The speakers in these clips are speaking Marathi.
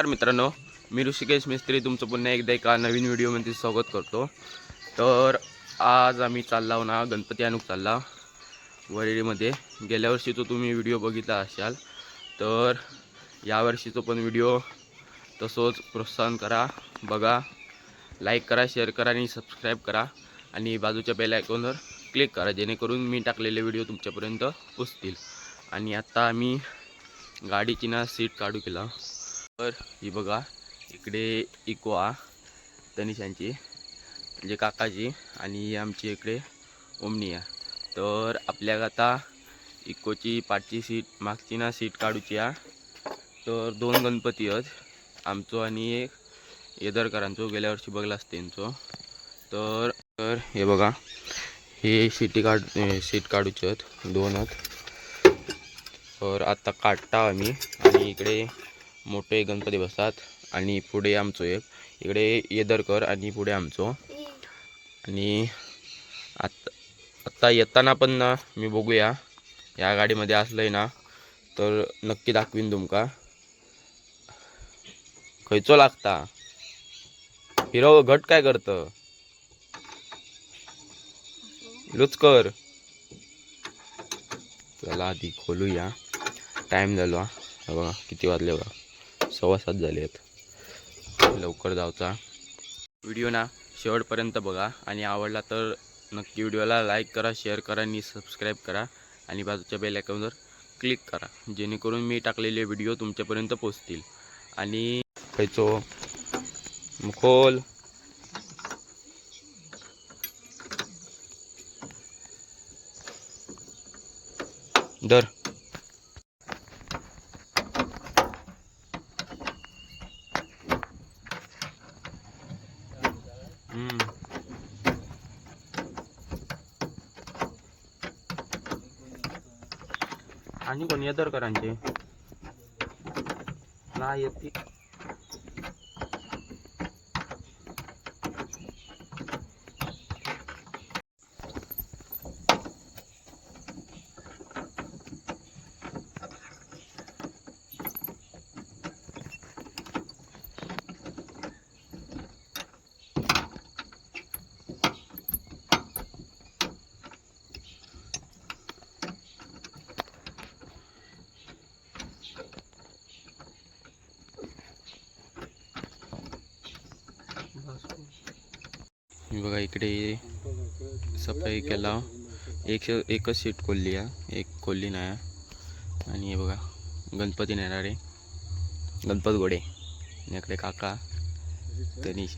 नमस्कार मित्रांनो मी ऋषिकेश मिस्त्री तुमचं पुन्हा एकदा एका नवीन व्हिडिओमध्ये स्वागत करतो. तर आज आम्ही चालला ना गणपती आणूक चालला वरळीमध्ये गेल्या वर्षीचा तुम्ही व्हिडिओ बघितला असाल तर यावर्षीचं पण व्हिडिओ तसंच प्रोत्साहन करा बघा लाईक करा शेअर करा आणि सबस्क्राईब करा. आणि बाजूच्या बेल आयकॉनवर क्लिक करा जेणेकरून मी टाकलेले व्हिडिओ तुमच्यापर्यंत पोचतील. आणि आत्ता आम्ही गाडीची ना सीट काढू केला. तर ही बघा इकडे इकोआ तनिशांची म्हणजे काकाची आणि ही आमची इकडे ओमनिया तर आपल्याक आता इकोची पाठची सीट मागची ना सीट काढूची आहे तर दोन गणपती आहेत. आमचो आणि एक येदरकरांचो गेल्या वर्षी बघलाच त्यांचो तर तर हे बघा हे शिटी काढ सीट काढूचे आहेत दोन आहेत. तर आत्ता काढता आम्ही आणि इकडे मोठे गणपती बसतात. आणि पुढे आमचो एक इकडे येदरकर आणि पुढे आमचो. आणि आत्ता आत्ता येताना पण ना मी बघूया. या गाडीमध्ये असलंय ना तर नक्की दाखवीन तुमका खयचो लागता. हिरो घट काय करतं? लुचकर चला आधी खोलूया. टाईम झालो. हा. बघा किती वाजले बघा. सव्वा सात झाले आहेत. लवकर जाऊचा. व्हिडिओ ना शेवटपर्यंत बघा. आणि आवडला तर नक्की व्हिडिओला लाईक करा शेअर करा आणि सबस्क्राईब करा. आणि बाजूच्या बेल आयकॉनवर क्लिक करा. जेणेकरून मी टाकलेले व्हिडिओ तुमच्यापर्यंत पोचतील आणि खयचो. मुखोल. दर आणि कोण? येदरकरांचे. ना येते. मी बघा इकडे सफाई केला. एक एकच सीट खोलली आहे. एक खोलली नाही आणि हे बघा गणपती नेणारे. गणपत गोडे इकडे काका तनिष.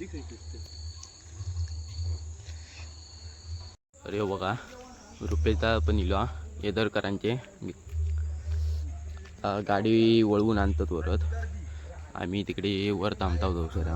अरे हो बघा रुपेचा पण इलो येदरकरांचे. गाडी वळवून आणतात वरत. आम्ही तिकडे वर थांबताव आहोत सर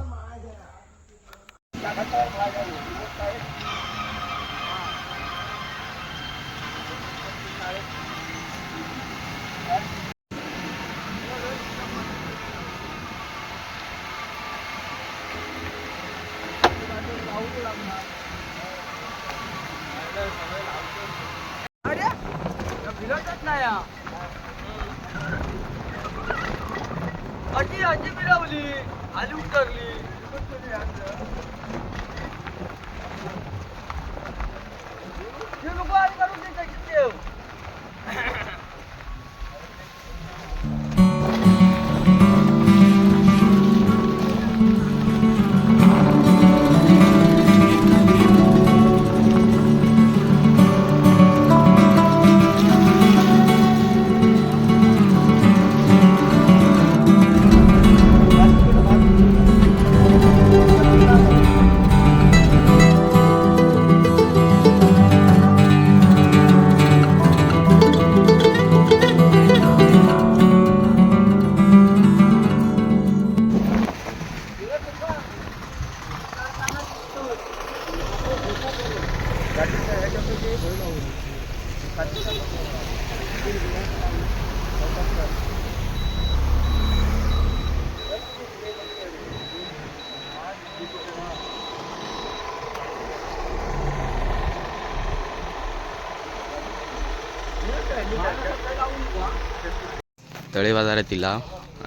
तळे बाजारात तिला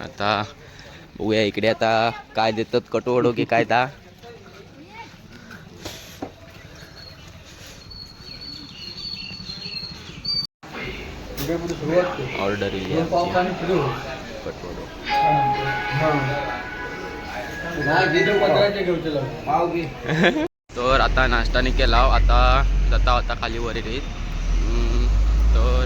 आता बघूया इकडे आता काय देतात कटोवडो की काय ता. ऑर्डर कटोडो तर आता नाश्ताने केला आता जाता होता खाली वरील. तर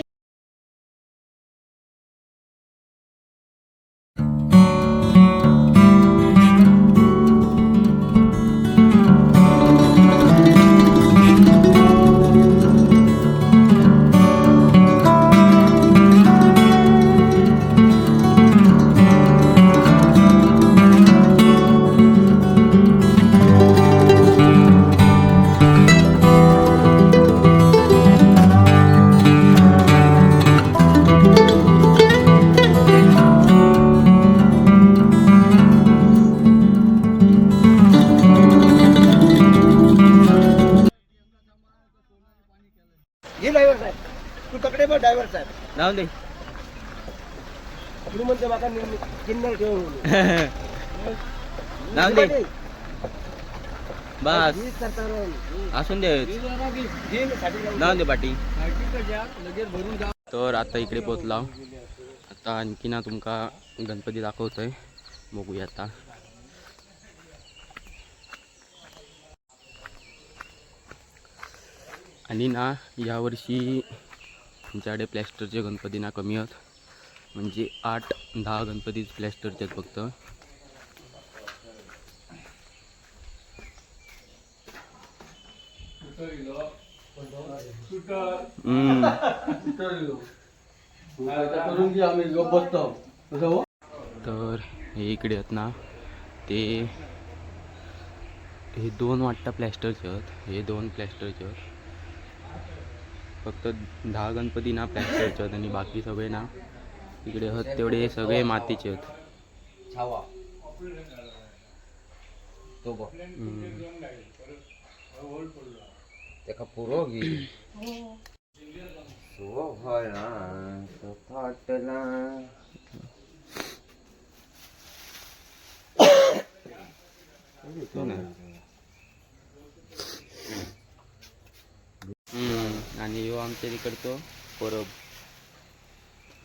जाऊ दे. बस. असून दे. जाऊ दे पाटी. तर आता इकडे पोचला आता आणखी ना तुमका गणपती दाखवतोय. बघूया आता. आणि ना यावर्षी तुमच्याकडे प्लॅस्टरचे गणपती ना कमी आहेत म्हणजे आठ दहा गणपती प्लॅस्टरचे आहेत फक्त. तर हे इकडे आहेत ना ते हे दोन वाटतं प्लॅस्टरचे आहेत. हे दोन प्लॅस्टरचे आहेत. फक्त दहा गणपती ना प्लॅस्टरचे आहेत आणि बाकी सगळे ना इकडे आहेत तेवढे सगळे मातीचे आहेत हम्म. तेका पुरो घे. सो भला सो फाटला हम्म. आणि ह्यो आमच्या तिकडतो परब.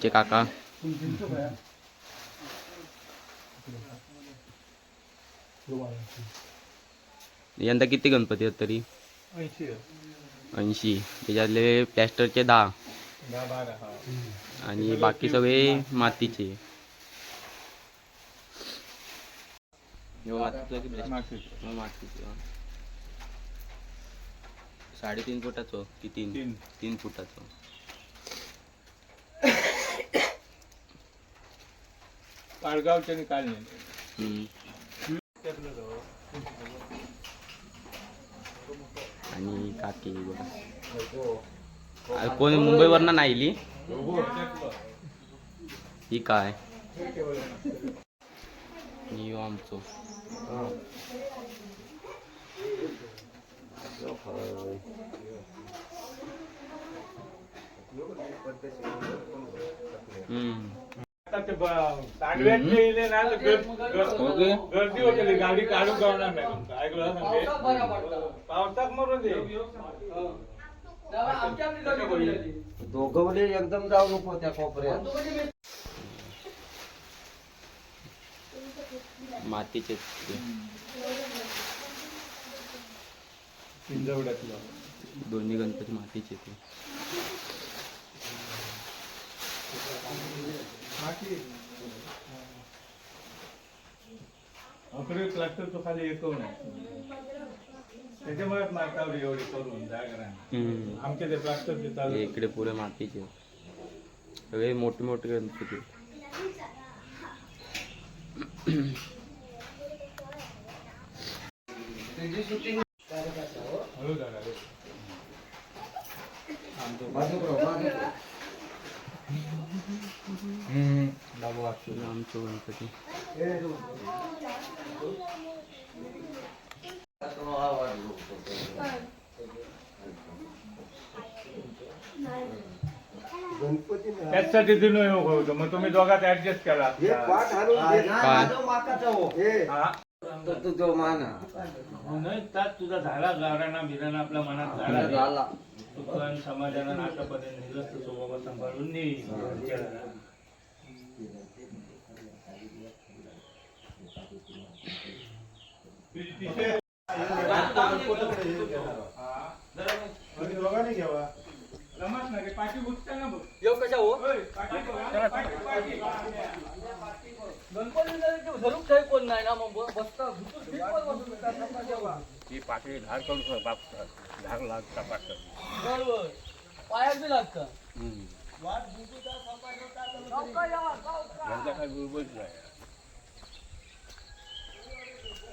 आमचे काका. यंदा किती गणपती आहेत तरी? ऐंशी. त्याच्यातले प्लॅस्टरचे दहा. आणि बाकी सगळे मातीचा. साडेतीन फुटाचो. की तीन. तीन फुटाचो. पाडगावच्या काल नाही आणि काकी बघा. कोण मुंबईवरनं नाही ही काय? आमचो. हम्म. गर्दी होते गाडी काढू करणार नाही. तुमचं. ऐकलं? पावसात मरून दे. दोघवले एकदम जाऊ नको त्या कोपऱ्यात. मातीचे. दोन्ही गणपती मातीचे ते. अकडे क्लस्टर खाली येतो नाही त्याच्यामुळेच मारतावर एवढी करून जागा हम्म. आमचे ते प्लास्टरचे चालू. हे इकडे पुरे मातीचे सगळे मोठे मोठे गणपती. हळू जागा रे. आमचे गणपती गणपती त्याचसाठी दिनो योग होतो मग तुम्ही दोघात ऍडजस्ट करा हे पाठ हाणून दे ना. काय? माझं माकाचं हो. तू तो नाही त्यात तुझा झाला गावराना बिराना आपल्या मनात झाला रे. झाला चुकन समाजानं आतापर्यंत निरस्त स्वभाव सांभाळून नेई दोघांनी घ्यावा नाही रे, पाठी बुजता ना बघ. पाठी, पाठी. ती पाठी धार करून बाप धार लागता पाठ यांचा काय गुळबुळच नाही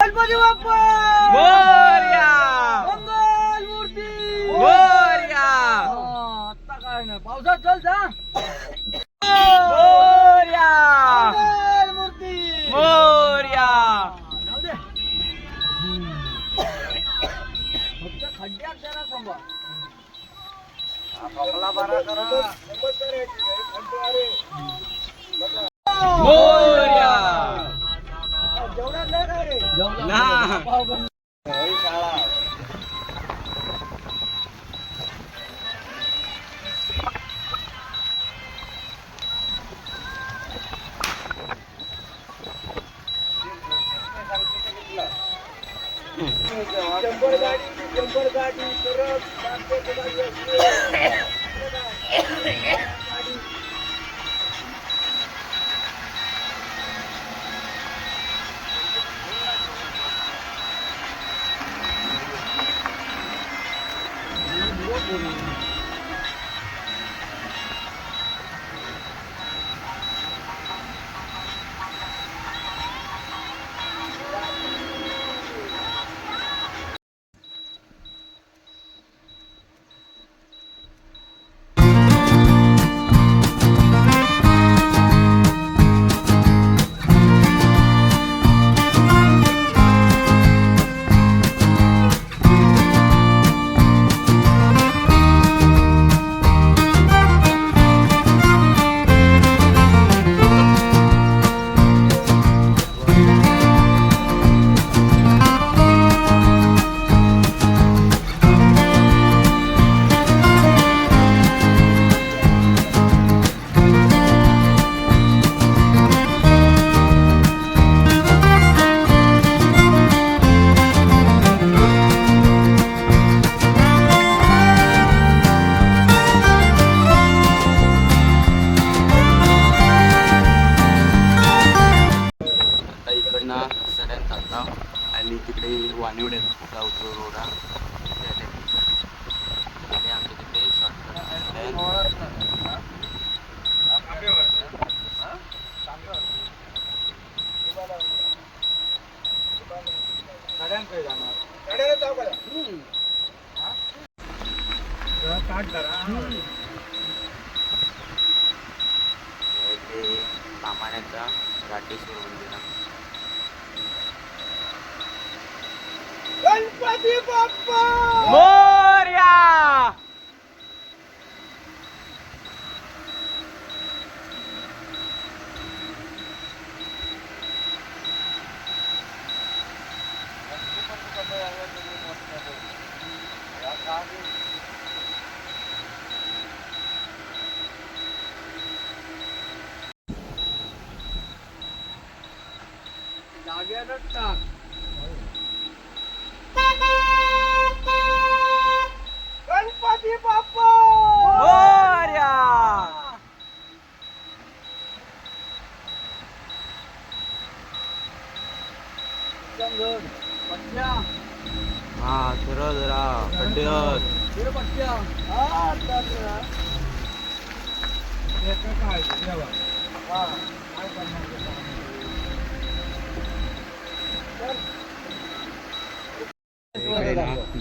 गणपती बाप्पा मंगल मूर्ती आता काय नाही पावसात चल जा मंगल मूर्ती जाऊ दे. फक्त खड्ड्यात जरा थांबा नमस्कार आहे. खड्डे अरे. जेवणात नाही काय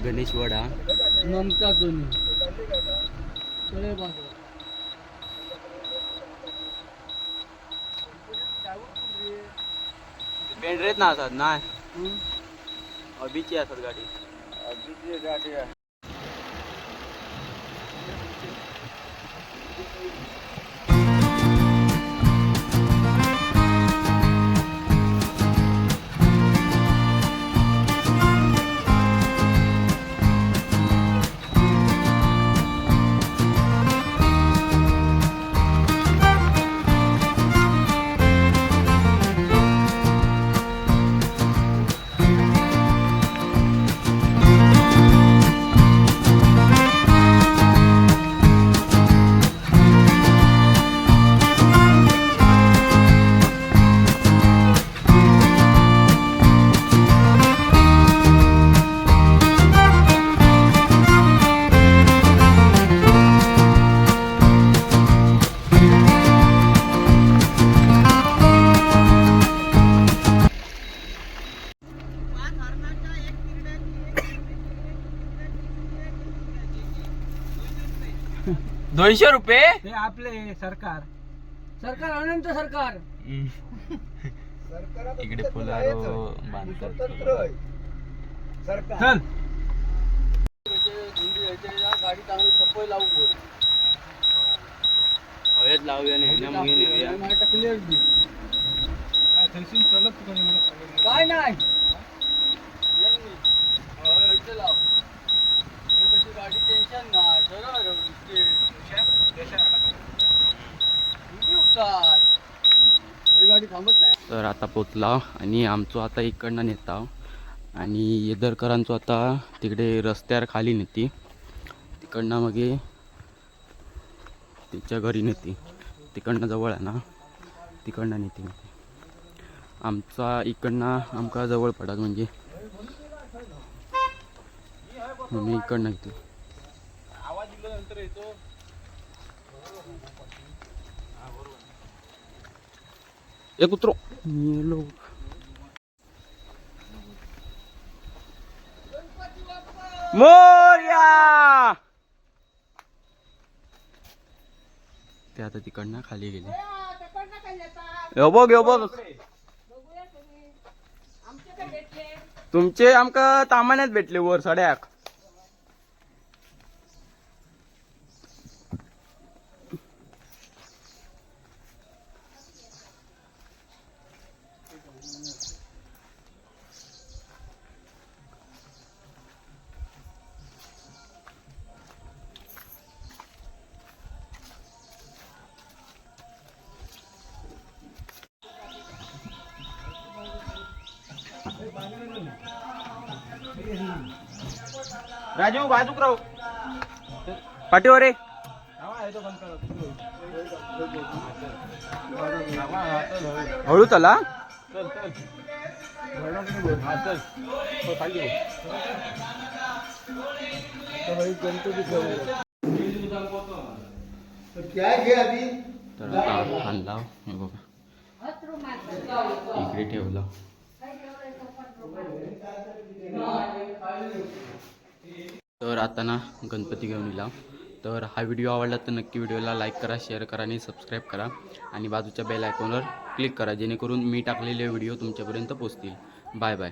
गणेश वडा. पेंढरेत ना असतात नाही. अभिची असतात गाडी. दोनशे रुपये? ते आपले सरकार. सरकार अनंत सरकार. इकडे फुलारो बांधतात चल गाडी चांगली सफाई लावू हवेत लावूया नेऊया. क्लिअर. काय नाही गाडी टेन्शन नाही सरळ देशात आला का? गाडी थांबत नाही तर आता पोचला आणि आमचो आता इकडनं नेता. आणि येदरकरांचो आता तिकडे रस्त्यावर खाली नेती. तिकडनं मग तिच्या घरी नेती. तिकडनं जवळ आहे ना? तिकडनं नेते मग. आमचा इकडनं आमका जवळ पडत म्हणजे. मग मी इकडनं येते. एक उतरो मेलो मोर्या ते आता तिकडनं खाली गेले. यो बघ यो बघ. तुमचे आमका तामान्यात भेटले वर सड्याक पाठीवर तर हळू आणला हे बघा. इकडे ठेवला. तर आता ना गणपती घेऊन येला तर हा व्हिडिओ आवडला तर नक्की व्हिडिओला लाईक करा शेअर करा आणि सबस्क्राईब करा. आणि बाजूच्या बेल आयकॉनवर क्लिक करा जेणेकरून मी टाकलेले व्हिडिओ तुमच्यापर्यंत पोचतील बाय बाय